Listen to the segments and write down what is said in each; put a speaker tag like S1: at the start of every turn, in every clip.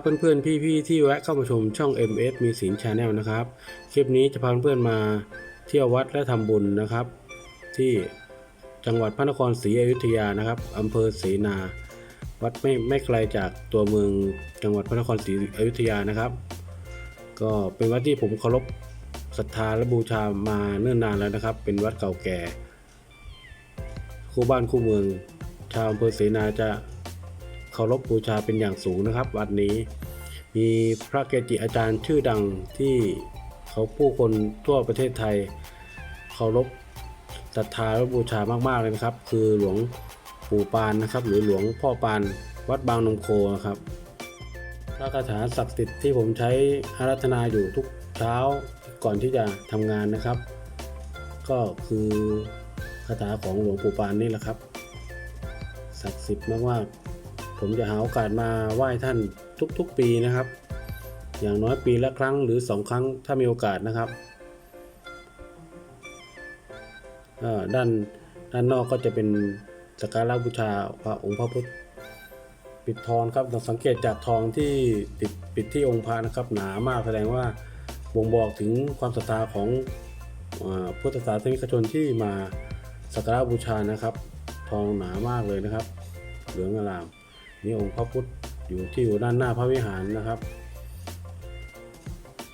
S1: ับเพื่อนๆพี่ๆที่แวะเข้ามาชมช่อง MS มีสินชาแนลนะครับ คลิปนี้จะพาเพื่อนๆมาเที่ยววัดและทำบุญนะครับ ที่จังหวัดพระนครศรีอยุธยานะครับอำเภอเสนา วัดไม่ไม่ไกลจากตัวเมืองจังหวัดพระนครศรีอยุธยานะครับ ก็เป็นวัดที่ผมเคารพศรัทธาและบูชามาเนิ่นนานแล้วนะครับ เป็นวัดเก่าแก่ คู่บ้านคู่เมือง ชาวอำเภอเสนาจะ เคารพบูชาเป็นอย่างสูงนะครับ วัดนี้มีพระเกจิอาจารย์ชื่อดังที่เขาผู้คนทั่วประเทศไทยเคารพศรัทธาและบูชามากๆเลยนะครับ คือหลวงปู่ปานนะครับ หรือหลวงพ่อปานวัดบางนมโคนะครับพระคาถาศักดิ์สิทธิ์ที่ผมใช้อารัธนาอยู่ทุกเช้าก่อนที่จะทำงานนะครับ ก็คือคาถาของหลวงปู่ปานนี่แหละครับศักดิ์สิทธิ์มากๆ ผมจะหาโอกาสมาไหว้ท่านทุกๆปีนะครับ อย่างน้อยปีละครั้งหรือสองครั้งถ้ามีโอกาสนะครับด้านด้านนอกก็จะเป็นสักการะบูชาพระองค์พระพุทธปิดทองครับเราสังเกตจากทองที่ติดปิดที่องค์พระนะครับ หนามากแสดงว่าบ่งบอกถึงความศรัทธาของอพุทธศาสนิกชนที่มาสักการะบูชานะครับ ทองหนามากเลยนะครับ เหลืองอลาม นี่องค์พระพุทธอยู่ที่อยู่ด้านหน้าพระวิหารนะครับ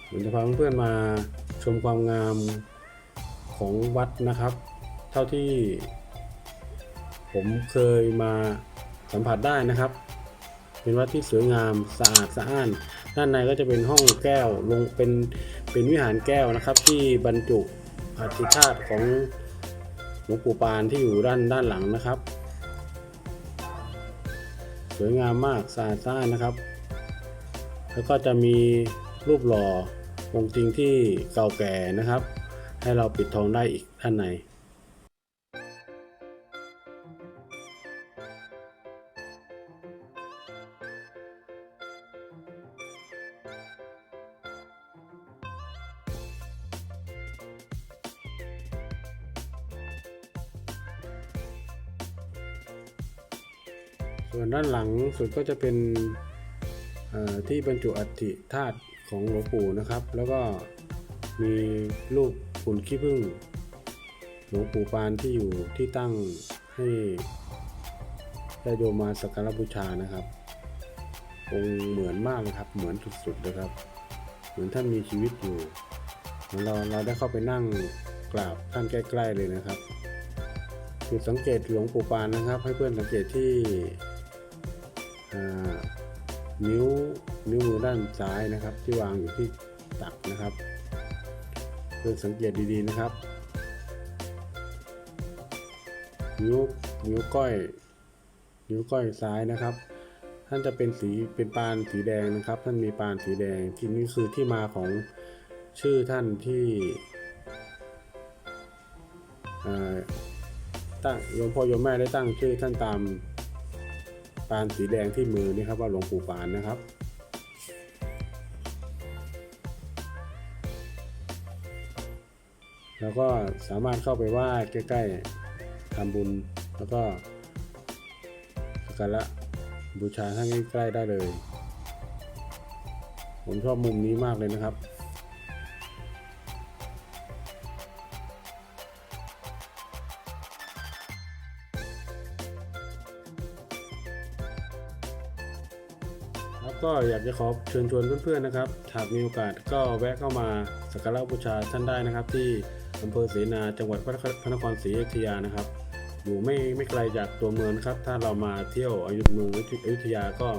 S1: ผมจะพาเพื่อนๆมาชมความงามของวัดนะครับ เท่าที่ผมเคยมาสัมผัสได้นะครับ เป็นวัดที่สวยงามสะอาดสะอ้าน ด้านในก็จะเป็นห้องแก้วลงเป็นเป็นวิหารแก้วนะครับ ที่บรรจุอธิธาตุของหลวงปู่ปานที่อยู่ด้านด้านหลังนะครับ สวยงามมากสะอาดสะอานนะครับ แล้วก็จะมีรูปหล่อองค์จริงที่เก่าแก่นะครับ ให้เราปิดทองได้อีกด้านใน ส่วนด้านหลังสุดก็จะเป็นที่บรรจุอัฐิธาตุของหลวงปู่นะครับ แล้วก็มีรูปหุ่นขี้ผึ้งหลวงปู่ปานที่อยู่ที่ตั้งให้ได้โยมมาสักการบูชานะครับองค์เหมือนมากเลยครับ เหมือนสุดๆเลยครับ เหมือนท่านมีชีวิตอยู่เหมือนเราเราได้เข้าไปนั่งกราบท่านใกล้ ๆ เลยนะครับจุดสังเกตหลวงปู่ปานนะครับ ให้เพื่อนสังเกตที่ นิ้วนิ้วมือด้านซ้ายนะครับ ที่วางอยู่ที่ตักนะครับเพื่อสังเกตดีๆนะครับ นิ้วนิ้วก้อย นิ้วก้อยซ้ายนะครับ ท่านจะเป็นสีเป็นปานสีแดงนะครับ ท่านมีปานสีแดงที่นี่คือที่มาของชื่อท่านที่ตั้งโยมพ่อโยมแม่ได้ตั้งชื่อท่านตาม ปานสีแดงที่มือนี่ครับว่าหลวงปู่ปานนะครับแล้วก็สามารถเข้าไปไหว้ใกล้ๆทำบุญ แล้วก็สักการะบูชาท่านใกล้ๆได้เลย ผมชอบมุมนี้มากเลยนะครับ แล้วก็อยากจะขอเชิญชวนเพื่อนๆนะครับหากมีโอกาสก็แวะเข้ามาสักการะบูชาท่านได้นะครับ ที่อำเภอเสนาจังหวัดพระนครศรีอยุธยานะครับ อยู่ไม่ไม่ไกลจากตัวเมืองครับ ถ้าเรามาเที่ยวอยุธเมืองอยุธยาก็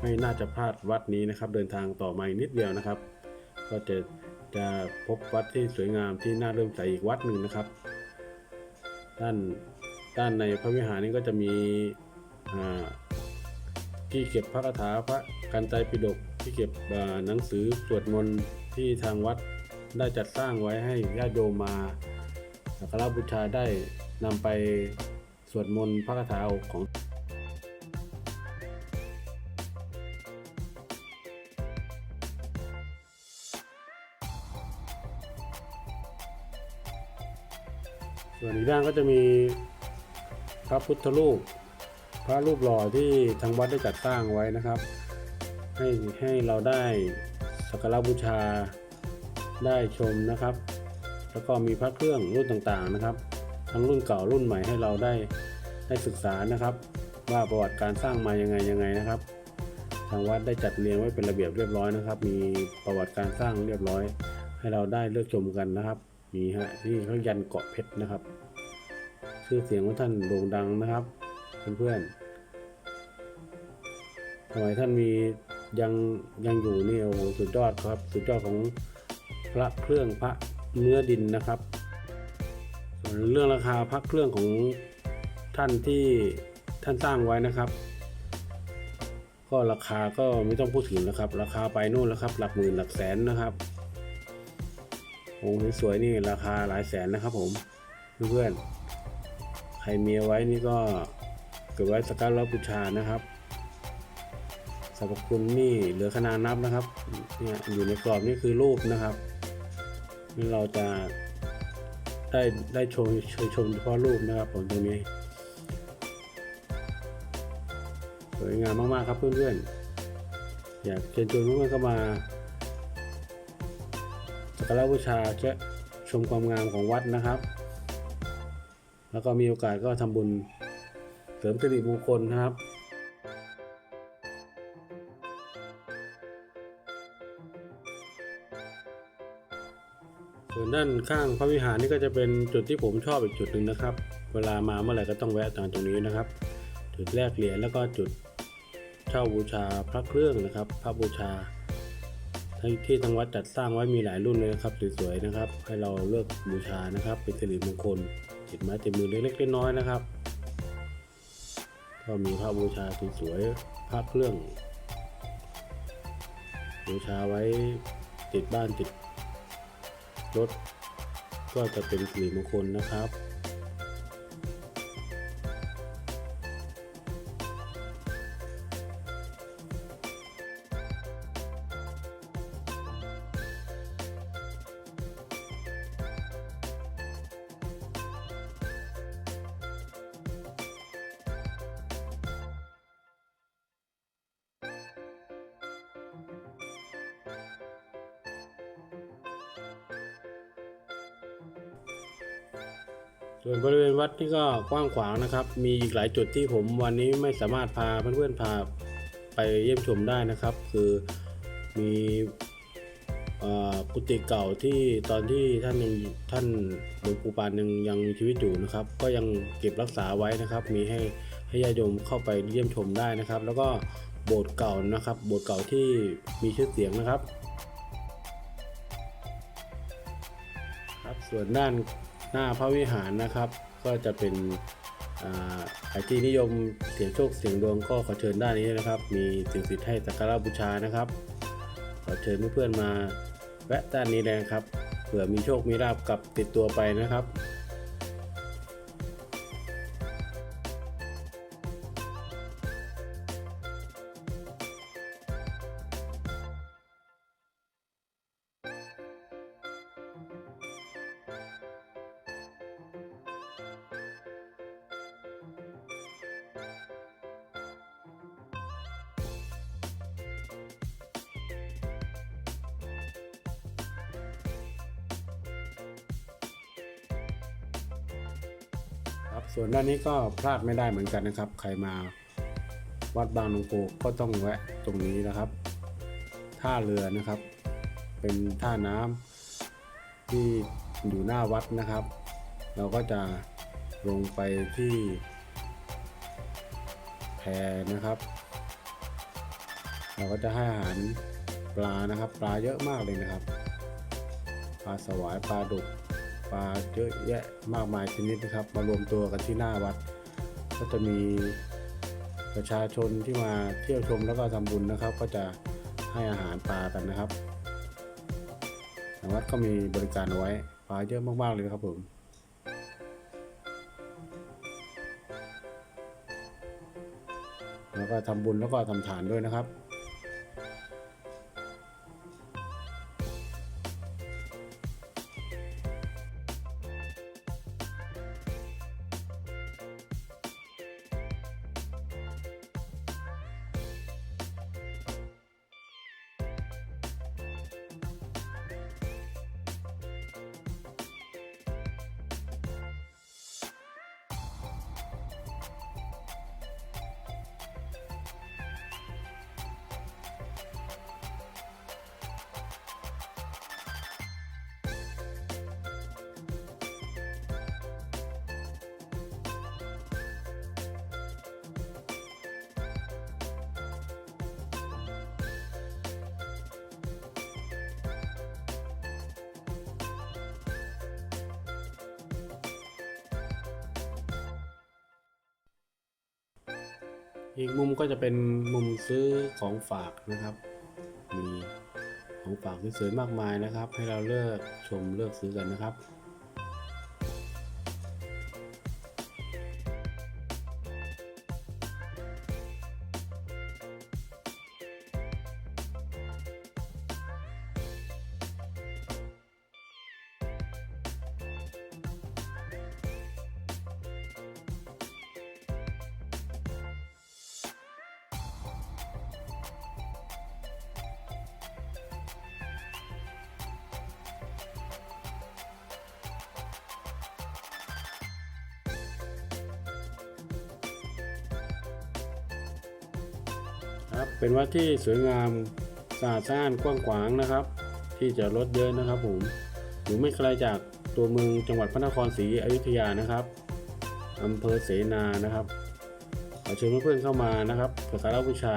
S1: ไม่น่าจะพลาดวัดนี้นะครับ เดินทางต่อมาอีกนิดเดียวนะครับ ก็จะจะพบวัดที่สวยงามที่น่าเริ่มใสอีกวัดหนึ่งนะครับ ด้านด้านในพระวิหารนี้ก็จะมีที่เก็บพระคาถาพระกันไตปิฎกที่เก็บหนังสือสวดมนต์ที่ทางวัดได้จัดสร้างไว้ให้ญาติโยมมาสักการะบูชาได้นำไปสวดมนต์พระคาถาของส่วนอีกด้านก็จะมีพระพุทธรูป พระรูปหล่อที่ทางวัดได้จัดสร้างไว้นะครับ ให้ให้เราได้สักการะบูชาได้ชมนะครับ แล้วก็มีพระเครื่องรุ่นต่างๆนะครับ ทั้งรุ่นเก่ารุ่นใหม่ให้เราได้ได้ศึกษานะครับ ว่าประวัติการสร้างมายังไงยังไงนะครับ ทางวัดได้จัดเรียงไว้เป็นระเบียบเรียบร้อยนะครับ มีประวัติการสร้างเรียบร้อย ให้เราได้เลือกชมกันนะครับมีฮะที่เขายันเกาะเพชรนะครับ ชื่อเสียงของท่านโด่งดังนะครับเพื่อนๆสมัยท่านมี ยังยังอยู่นี่โอ้โหสุดยอดครับ สุดยอดของพระเครื่องพระเนื้อดินนะครับ ส่วนเรื่องราคาพระเครื่องของท่านที่ท่านสร้างไว้นะครับ ก็ราคาก็ไม่ต้องพูดถึงนะครับ ราคาไปนู่นแล้วครับ หลักหมื่นหลักแสนนะครับองค์สวยๆนี่ราคาหลายแสนนะครับ ผมเพื่อนๆใครมีไว้นี่ก็เก็บไว้สักการะบูชานะครับ สรรพคุณนี่เหลือขนานับนะครับเนี่ยอยู่ในกรอบนี่คือรูปนะครับนี่เราจะได้ได้ชมชมชมเฉพาะรูปนะครับผมตรงนี้สวยงามมากๆครับเพื่อนๆอยากเชิญชวนเพื่อนๆเข้ามาสักการะบูชาแค่ชมความงามของวัดนะครับ แล้วก็มีโอกาสก็ทำบุญเสริมสิริมงคลนะครับ ส่วนด้านข้างพระวิหารนี่ก็จะเป็นจุดที่ผมชอบอีกจุดหนึ่งนะครับ เวลามาเมื่อไหร่ก็ต้องแวะตรงตรงนี้นะครับ จุดแรกเหรียญแล้วก็จุดเช่าบูชาพระเครื่องนะครับ พระบูชาที่ที่ทางวัดจัดสร้างไว้มีหลายรุ่นเลยนะครับสวยๆนะครับ ให้เราเลือกบูชานะครับ เป็นสิริมงคลติดไม้ติดมือเล็กๆน้อยๆนะครับ ก็มีพระบูชาสวยๆพระเครื่อง บูชาไว้ติดบ้านติด รถก็จะเป็นสิริมงคลนะครับ ส่วนบริเวณวัดนี่ก็กว้างขวางนะครับ มีอีกหลายจุดที่ผมวันนี้ไม่สามารถพาเพื่อนๆพาไปเยี่ยมชมได้นะครับ คือมีอ่อกุฏิเก่าที่ตอนที่ท่านยังท่านหลวงปู่ปานยังยังมีชีวิตอยู่นะครับ ก็ยังเก็บรักษาไว้นะครับ มีให้ให้ญาติโยมเข้าไปเยี่ยมชมได้นะครับ แล้วก็โบสถ์เก่านะครับ โบสถ์เก่าที่มีชื่อเสียงนะครับ ครับส่วนด้าน หน้าพระวิหารนะครับ ก็จะเป็นอ่าใครที่นิยมเสียงโชคเสียงดวงก็ขอเชิญด้านนี้นะครับ มีสิ่งศักดิ์สิทธิ์ให้สักการะบูชานะครับ ขอเชิญเพื่อนๆมาแวะด้านนี้เลยนะครับเผื่อมีโชคมีลาบกลับติดตัวไปนะครับ ครับส่วนด้านนี้ก็พลาดไม่ได้เหมือนกันนะครับ ใครมาวัดบางนงโกก็ต้องแวะตรงนี้นะครับ ท่าเรือนะครับ เป็นท่าน้ำที่อยู่หน้าวัดนะครับ เราก็จะลงไปที่แพนะครับ เราก็จะให้อาหารปลานะครับ ปลาเยอะมากเลยนะครับ ปลาสวายปลาดุก ปลาเยอะแยะมากมายชนิดนะครับ มารวมตัวกันที่หน้าวัด ก็จะมีประชาชนที่มาเที่ยวชมแล้วก็ทำบุญนะครับ ก็จะให้อาหารปลากันนะครับทางวัดก็มีบริการเอาไว้ปลาเยอะมากๆเลยครับผมแล้วก็ทำบุญแล้วก็ทำทานด้วยนะครับ อีกมุมก็จะเป็นมุมซื้อของฝากนะครับ มีของฝากสวยๆมากมายนะครับ ให้เราเลือกชมเลือกซื้อกันนะครับ ครับเป็นวัดที่สวยงามสะอาดสะอ้านกว้างขวางนะครับ ที่จะรถเยอะนะครับผมอยู่ไม่ไกลจากตัวเมืองจังหวัดพระนครศรีอยุธยานะครับอำเภอเสนานะครับขอเชิญเพื่อนๆเข้ามานะครับสักการะบูชา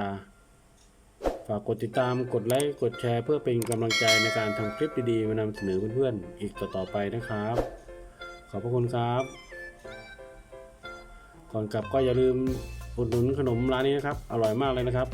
S1: ฝากกดติดตามกดไลค์กดแชร์ เพื่อเป็นกำลังใจในการทำคลิปดีๆมานำเสนอเพื่อนๆอีกต่อๆไปนะครับ ขอบพระคุณครับ ก่อนกลับก็อย่าลืม อุดหนุนขนมร้านนี้นะครับ อร่อยมากเลยนะครับ